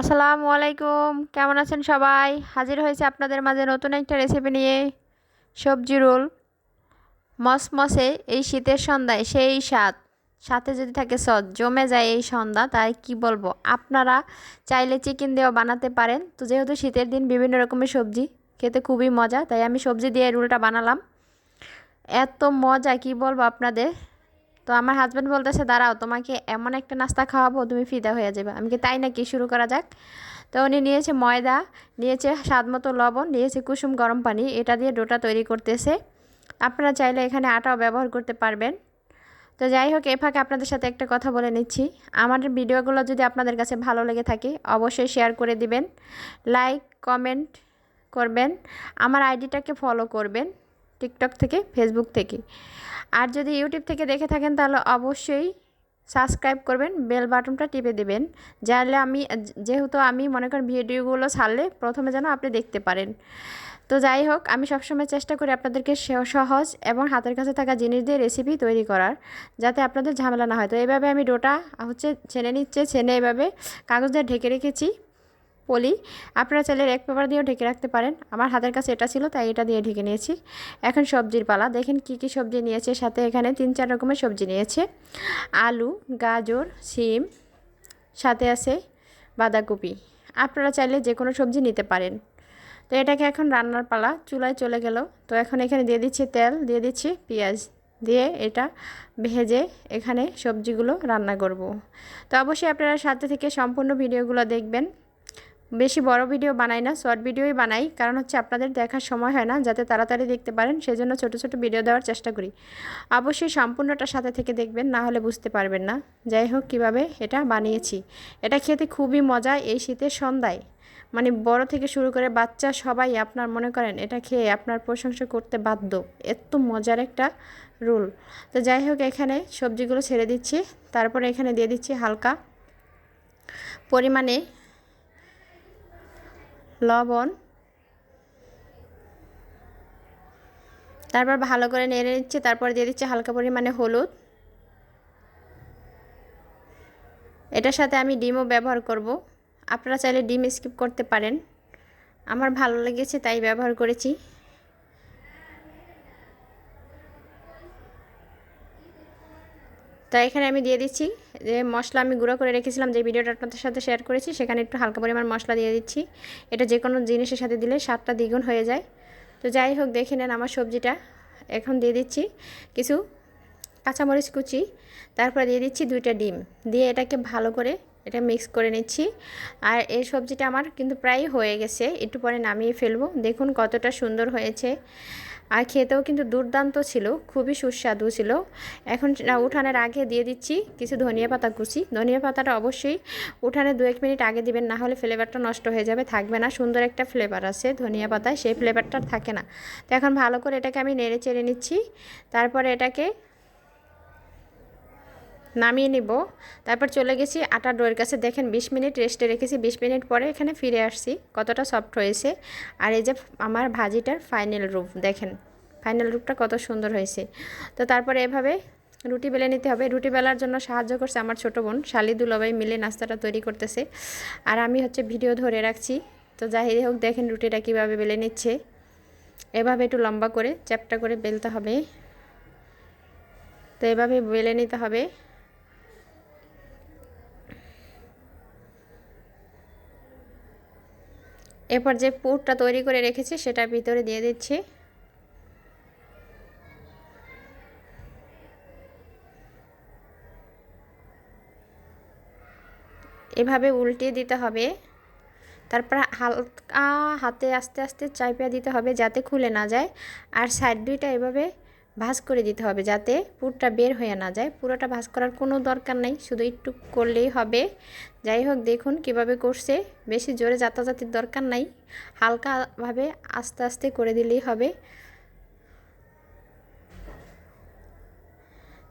আসসালামু আলাইকুম। কেমন আছেন সবাই? হাজির হয়েছে আপনাদের মাঝে নতুন একটা রেসিপি নিয়ে। সবজি রোল। মসমসে এই শীতের সন্ধ্যায় সেই স্বাদ। সাথে যদি থাকে সদ জমে যায় এই সন্ধ্যা, তাই কি বলব? আপনারা চাইলে চিকেন দিয়েও বানাতে পারেন। তো যেহেতু শীতের দিন বিভিন্ন রকমের সবজি, খেতে খুবই মজা, তাই আমি সবজি দিয়ে রোলটা বানালাম। এত মজা, কি বলব আপনাদের? তো আমার হাজব্যান্ড বলতেছে, দাঁড়াও, তোমাকে এমন একটা নাস্তা খাওয়াবো, তুমি ফিদা হয়ে যাবে। আমি কি তাই নাকি? শুরু করা যাক। তো উনি নিয়েছে ময়দা, নিয়েছে স্বাদ মতো লবণ, নিয়েছে কুসুম গরম পানি, এটা দিয়ে ডোটা তৈরি করতেছে। আপনারা চাইলে এখানে আটাও ব্যবহার করতে পারবেন। তো যাই হোক, এ ফাঁকে আপনাদের সাথে একটা কথা বলে নিচ্ছি। আমার ভিডিওগুলো যদি আপনাদের কাছে ভালো লেগে থাকে, অবশ্যই শেয়ার করে দিবেন লাইক কমেন্ট করবেন। আমার আইডিটাকে ফলো করবেন টিকটক থেকে ফেসবুক থেকে। আর যদি ইউটিউব থেকে দেখে থাকেন, তাহলে অবশ্যই সাবস্ক্রাইব করবেন, বেল বাটনটা টিপে দেবেন যাহলে আমি, যেহেতু আমি মনে করেন ভিডিওগুলো ছাড়লে প্রথমে যেন আপনি দেখতে পারেন। তো যাই হোক, আমি সবসময় চেষ্টা করি আপনাদেরকে সহজ এবং হাতের কাছে থাকা জিনিস দিয়ে রেসিপি তৈরি করার, যাতে আপনাদের ঝামেলা না হয়। তো এইভাবে আমি ডোটা হচ্ছে ছেনে নিচ্ছে, ছেনে এভাবে কাগজ দিয়ে ঢেকে রেখেছি। পলি আপনারা চাইলে এক পেপার দিয়েও ঢেকে রাখতে পারেন। আমার হাতের কাছে এটা ছিল, তাই এটা দিয়ে ঢেকে নিয়েছি। এখন সবজির পালা, দেখেন কি কি সবজি নিয়েছে, সাথে এখানে তিন চার রকমের সবজি নিয়েছে। আলু, গাজর সিম সাথে আছে বাঁধাকপি। আপনারা চাইলে যে কোনো সবজি নিতে পারেন। তো এটাকে এখন রান্নার পালা, চুলায় চলে গেল। তো এখন এখানে দিয়ে দিচ্ছি তেল, দিয়ে দিচ্ছি পেঁয়াজ, দিয়ে এটা ভেজে এখানে সবজিগুলো রান্না করব। তো অবশ্যই আপনারা সাথে থেকে সম্পূর্ণ ভিডিওগুলো দেখবেন। বেশি বড় ভিডিও বানাই না শর্ট ভিডিওই বানাই। কারণ হচ্ছে আপনাদের দেখার সময় হয় না, যাতে তাড়াতাড়ি দেখতে পারেন, সেজন্য ছোট ছোট ভিডিও দেওয়ার চেষ্টা করি। অবশ্যই সম্পূর্ণটা সাথে থেকে দেখবেন, না হলে বুঝতে পারবেন না। যাই হোক, কীভাবে এটা বানিয়েছি। এটা খেতে খুবই মজা এই শীতের সন্ধ্যায়। মানে বড় থেকে শুরু করে বাচ্চা সবাই আপনার, মনে করেন, এটা খেয়ে আপনার প্রশংসা করতে বাধ্য। এত মজার একটা রুল। তো যাই হোক, এখানে সবজিগুলো ছেড়ে দিচ্ছি। তারপরে এখানে দিয়ে দিচ্ছি হালকা পরিমাণে লবণ। তারপর ভালো করে নেড়ে নিচ্ছে, তারপর দিয়ে দিচ্ছে হালকা পরিমাণে হলুদ। এটার সাথে আমি ডিমও ব্যবহার করব। আপনারা চাইলে ডিম স্কিপ করতে পারেন। আমার ভালো লেগেছে, তাই ব্যবহার করেছি। তো এখানে আমি দিয়ে দিচ্ছি, যে মশলা আমি গুঁড়ো করে রেখেছিলাম, যে ভিডিওটা আপনাদের সাথে শেয়ার করেছি, সেখানে একটু হালকা পরিমাণ মশলা দিয়ে দিচ্ছি। এটা যে কোনো জিনিসের সাথে দিলে স্বাদটা দ্বিগুণ হয়ে যায়। তো যাই হোক, দেখে নেন আমার সবজিটা। এখন দিয়ে দিচ্ছি কিছু কাঁচামরিচ কুচি, তারপরে দিয়ে দিচ্ছি দুইটা ডিম। দিয়ে এটাকে ভালো করে এটা মিক্স করে নিচ্ছি। আর এই সবজিটা আমার কিন্তু প্রায় হয়ে গেছে, একটু পরে নামিয়ে ফেলব। দেখুন কতটা সুন্দর হয়েছে। আর খেতেও কিন্তু দুর্দান্ত ছিল, খুবই সুস্বাদু ছিল। এখন উঠানের আগে দিয়ে দিচ্ছি কিছু ধনিয়া পাতা কুচি। ধনিয়া পাতাটা অবশ্যই উঠানে দু এক মিনিট আগে দিবেন, না হলে ফ্লেভারটা নষ্ট হয়ে যাবে, থাকবে না। সুন্দর একটা ফ্লেভার আছে ধনিয়া পাতায়, সেই ফ্লেভারটা থাকে না। তো এখন ভালো করে এটাকে আমি নেড়ে চেড়ে নিচ্ছি। তারপরে এটাকে নামিয়ে নিব। তারপর চলে গেছি আটা ডোয়ের কাছে। দেখেন বিশ মিনিট রেস্টে রেখেছি। বিশ মিনিট পরে এখানে ফিরে আসছি। কতটা সফট হয়েছে। আর এই যে আমার ভাজিটার ফাইনাল রূপ, দেখেন ফাইনাল রূপটা কত সুন্দর হয়েছে। তো তারপরে এভাবে রুটি বেলে নিতে হবে। রুটি বেলার জন্য সাহায্য করছে আমার ছোটো বোন। শালি দুলাবাই মিলে নাস্তাটা তৈরি করতেছে। আর আমি হচ্ছে ভিডিও ধরে রাখছি। তো যাই হোক, দেখেন রুটিটা কীভাবে বেলে নিচ্ছে। এভাবে একটু লম্বা করে, চ্যাপটা করে বেলতে হবে। তো এভাবে বেলে নিতে হবে। এরপর যে পুরটা তৈরি করে রেখেছি সেটা ভিতরে দিয়ে দিচ্ছি। এভাবে উল্টিয়ে দিতে হবে। তারপর হালকা হাতে আস্তে আস্তে চাইপিয়া দিতে হবে যাতে খুলে না যায়। আর সাইড দুইটা এভাবে ভাজ করে দিতে হবে যাতে পুরটা বের হয়ে না যায়। পুরোটা ভাজ করার কোনো দরকার নেই, শুধু একটু করলেই হবে। যাই হোক, দেখুন কীভাবে করছে। বেশি জোরে যাতাযাতির দরকার নাই, হালকাভাবে আস্তে আস্তে করে দিলেই হবে।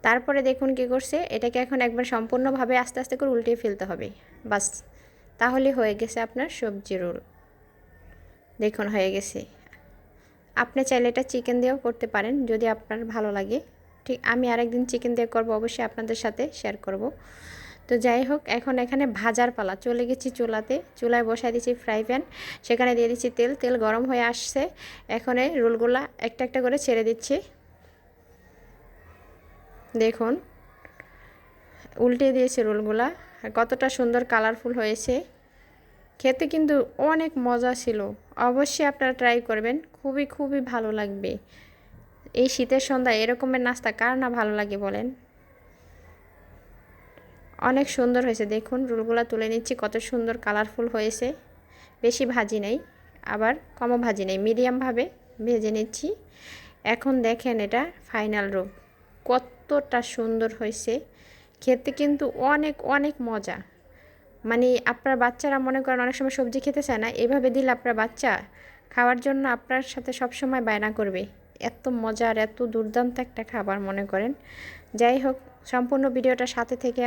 তারপরে দেখুন কি করছে, এটাকে এখন একবার সম্পূর্ণভাবে আস্তে আস্তে করে উল্টে ফেলতে হবে। বাস, তাহলে হয়ে গেছে আপনার সবজি রোল। দেখুন, হয়ে গেছে। আপনি চাইলে এটা চিকেন দিয়েও করতে পারেন, যদি আপনার ভালো লাগে। ঠিক, আমি আরেকদিন চিকেন দিয়ে করব, অবশ্যই আপনাদের সাথে শেয়ার করব। তো যাই হোক, এখন এখানে ভাজার পালা। চলে গেছি চুলাতে, চুলায় বসাই দিয়েছি ফ্রাই প্যান সেখানে দিয়ে দিচ্ছি তেল তেল গরম হয়ে আসছে। এখন এই রোলগুলা একটা একটা করে ছেড়ে দিচ্ছি। দেখুন, উল্টে দিয়েছে রোলগুলা কতটা সুন্দর কালারফুল হয়েছে। খেতে কিন্তু অনেক মজা ছিল। অবশ্যই আপনারা ট্রাই করবেন। খুবই খুবই ভালো লাগবে। এই শীতের সন্ধ্যায় এরকমের নাস্তা কার না ভালো লাগে বলেন? অনেক সুন্দর হয়েছে। দেখুন, রোলগুলো তুলে নিচ্ছি। কত সুন্দর কালারফুল হয়েছে। বেশি ভাজি নেই। আবার কমও ভাজি নেই। মিডিয়ামভাবে ভেজে নিচ্ছি। এখন দেখেন এটা ফাইনাল রূপ কতটা সুন্দর হয়েছে। খেতে কিন্তু অনেক অনেক মজা। মানে আপনার বাচ্চারা মনে করেন অনেক সময় সবজি খেতে চায় না, এভাবে দিলে আপনার বাচ্চা খাওয়ার জন্য আপনার সাথে সব সময় বায়না করবে। এত মজার, এত দুর্দান্ত একটা খাবার মনে করেন। যাই হোক, সম্পূর্ণ ভিডিওটা সাথে থেকে